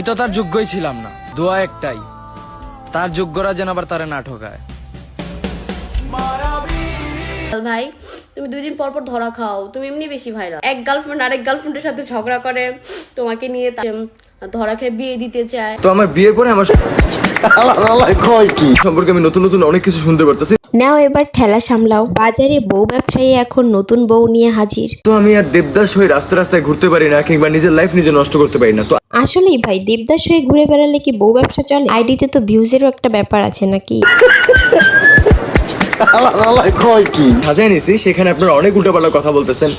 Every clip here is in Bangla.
আমি তো তার যোগ্যই ছিলাম না। দোয়া একটাই। তার যোগ্যরা যেন আবার তারে না ঠকায়। ভাই তুমি দুই দিন পর পর ধরা খাও। তুমি এমনি বেশি ভাইরাল এক গার্লফ্রেন্ড আরেক গার্লফ্রেন্ডের সাথে ঝগড়া করে তোমাকে নিয়ে ধরা খেয়ে বিয়ে দিতে চায়। তো আমার বিয়ের পরে আমার সম্পর্কে আমি নতুন নতুন অনেক কিছু শুনতে পারতেছি। নাও এবার ঠেলা সামলাও। বাজারে বউ ব্যবসায়ী এখন নতুন বউ নিয়ে হাজির। তো আমি আর দেবদাস হয়ে রাস্তা রাস্তায় ঘুরতে পারি না কিংবা নিজের লাইফ নিজে নষ্ট করতে পারি না। তো আসলেই ভাই দেবদাস হয়ে ঘুরে বেড়ালে কি বউ ব্যবসা চলে? আইডিতে তো ভিউজেরও একটা ব্যাপার আছে নাকি? সাজাই নিছি সেখানে আপনারা অনেক উল্টাপাল্টা কথা বলতেছেন।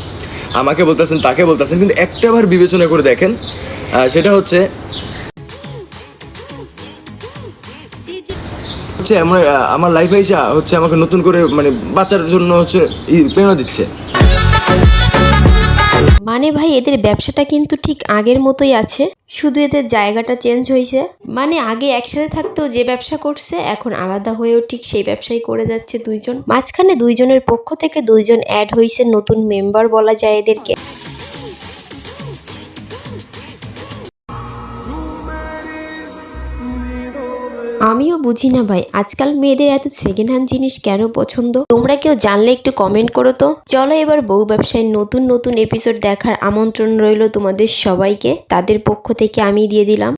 আমাকে বলতেছেন তাকে বলতেছেন কিন্তু একটা বার বিবেচনা করে দেখেন সেটা হচ্ছে হচ্ছে আমার আমার লাইফে হচ্ছে আমাকে নতুন করে মানে বাঁচার জন্য হচ্ছে ই প্রেরণা দিচ্ছে। মানে ভাই, এদের ব্যবসাটা কিন্তু ঠিক আগের মতোই আছে। শুধু এদের জায়গাটা চেঞ্জ হয়েছে। মানে আগে একসাথে থাকতেও যে ব্যবসা করছে, এখন আলাদা হয়েও ঠিক সেই ব্যবসাই করে যাচ্ছে দুইজন। মাঝখানে দুইজনের পক্ষ থেকে দুইজন অ্যাড হয়েছে নতুন মেম্বার বলা যায় এদেরকে। আমিও বুঝি না ভাই। আজকাল মেয়েদের এত সেকেন্ড হ্যান্ড জিনিস কেন পছন্দ? তোমরা কেউ জানলে একটু কমেন্ট করো তো। চলো এবার বউ ব্যবসায় নতুন নতুন এপিসোড দেখার আমন্ত্রণ রইল তোমাদের সবাইকে। তাদের পক্ষ থেকে আমি দিয়ে দিলাম।